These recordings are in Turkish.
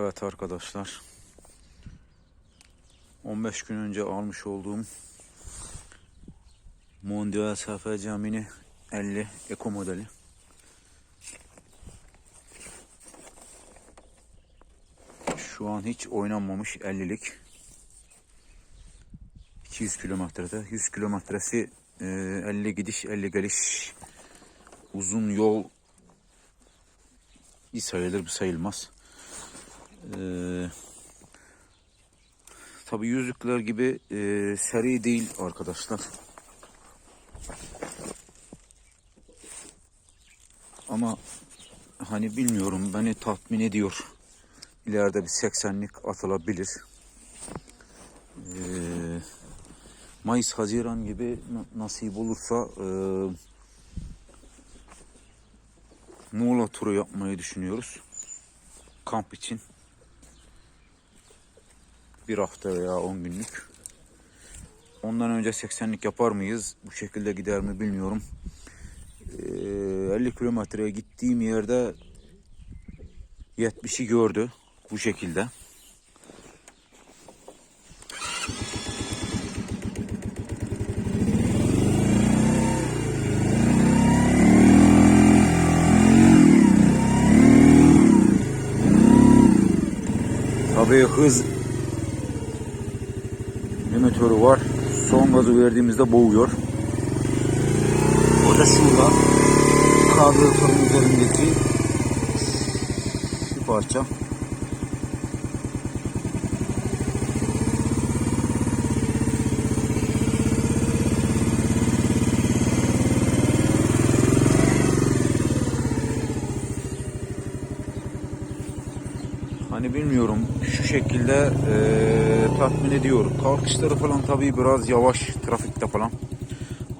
Evet arkadaşlar. 15 gün önce almış olduğum Mondial SFC Mini 50 Eco modeli. Şu an hiç oynanmamış 50'lik. 200 kilometrede. 100 kilometresi e, 50 gidiş 50 geliş. Uzun yol bir sayılır bir sayılmaz. Ee, tabi yüzükler gibi e, seri değil arkadaşlar. Ama hani bilmiyorum beni tatmin ediyor. İleride bir 80'lik atılabilir. Ee, Mayıs, Haziran gibi na- nasip olursa e, Muğla turu yapmayı düşünüyoruz. Kamp için. Bir hafta veya 10 günlük. Ondan önce 80'lik yapar mıyız? Bu şekilde gider mi bilmiyorum. Ee, 50 kilometreye gittiğim yerde 70'i gördü bu şekilde. Tabii hız limitörü var. Son gazı verdiğimizde boğuyor. O da şurada. Karbüratörün üzerindeki şu parça. Hani bilmiyorum şu şekilde eee, tatmin ediyor. Kalkışları falan tabii biraz yavaş trafikte falan.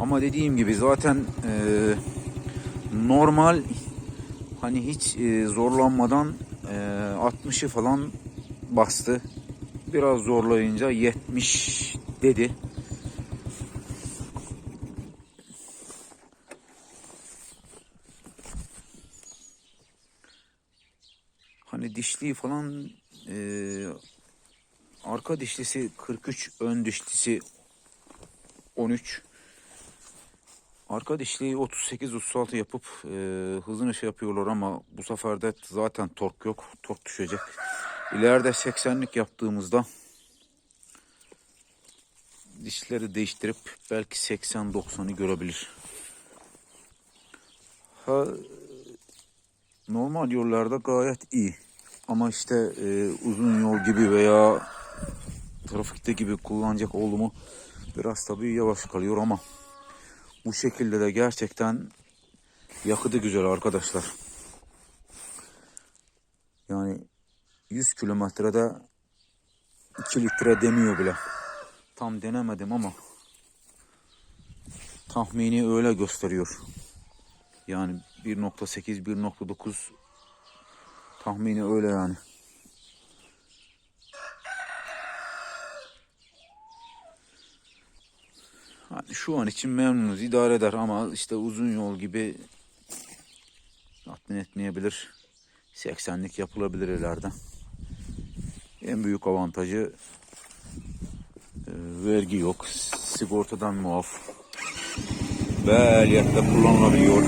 Ama dediğim gibi zaten eee, normal hani hiç eee, zorlanmadan eee 60'ı falan bastı. Biraz zorlayınca 70 dedi. Hani dişliği falan eee, arka dişlisi 43, ön dişlisi 13. Arka dişliği 38-36 yapıp eee hızını şey yapıyorlar ama bu sefer de zaten tork yok. Tork düşecek. İleride 80'lik yaptığımızda dişleri değiştirip belki 80-90'ı görebilir. Ha, normal yollarda gayet iyi. Ama işte e, uzun yol gibi veya trafikte gibi kullanacak oldu mu biraz tabii yavaş kalıyor ama bu şekilde de gerçekten yakıtı güzel arkadaşlar. Yani 100 kilometrede 2 litre demiyor bile. Tam denemedim ama tahmini öyle gösteriyor. Yani 1.8 1.9 tahmini öyle yani. Hani şu an için memnunuz idare eder ama işte uzun yol gibi tatmin etmeyebilir. 80'lik yapılabilir ileride. En büyük avantajı e, vergi yok. Sigortadan muaf. Ve ehliyette kullanılabiliyor.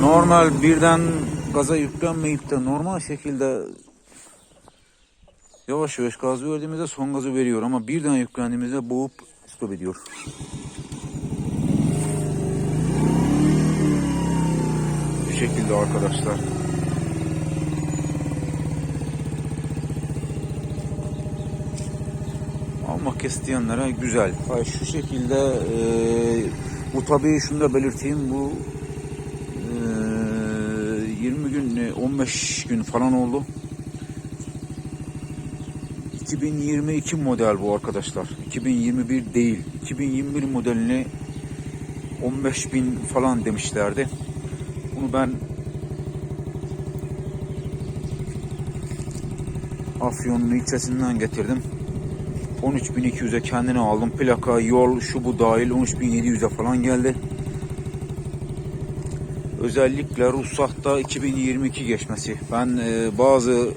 Normal birden gaza yüklenmeyip de normal şekilde yavaş yavaş gaz verdiğimizde son gazı veriyor ama birden yüklendiğimizde boğup stop ediyor. Bu şekilde arkadaşlar. Almak isteyenlere güzel. Hayır, şu şekilde e, bu tabii şunu da belirteyim bu e, 20 gün e, 15 gün falan oldu. 2022 model bu arkadaşlar. 2021 değil. 2021 modelini 15 bin falan demişlerdi. Bunu ben Afyon'un ilçesinden getirdim. 13.200'e kendine aldım. Plaka, yol, şu bu dahil 13.700'e falan geldi. Özellikle ruhsatta 2022 geçmesi. Ben e, bazı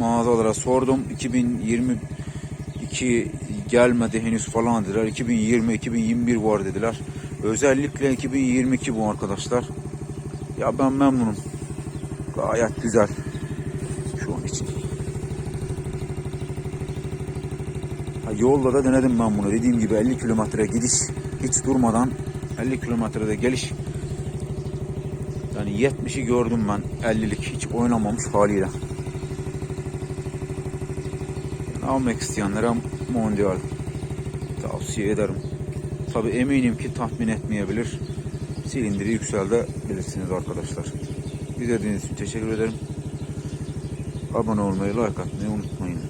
mağazalara sordum. 2022 gelmedi henüz falan dediler. 2020, 2021 var dediler. Özellikle 2022 bu arkadaşlar. Ya ben memnunum. Gayet güzel. Şu an için. Ha, yolda da denedim ben bunu. Dediğim gibi 50 kilometre gidiş hiç durmadan 50 kilometrede geliş yani 70'i gördüm ben 50'lik hiç oynamamış haliyle. Almak isteyenlere Mondial tavsiye ederim. Tabi eminim ki tatmin etmeyebilir. Silindiri yükseltebilirsiniz arkadaşlar. İzlediğiniz için teşekkür ederim. Abone olmayı, like atmayı unutmayın.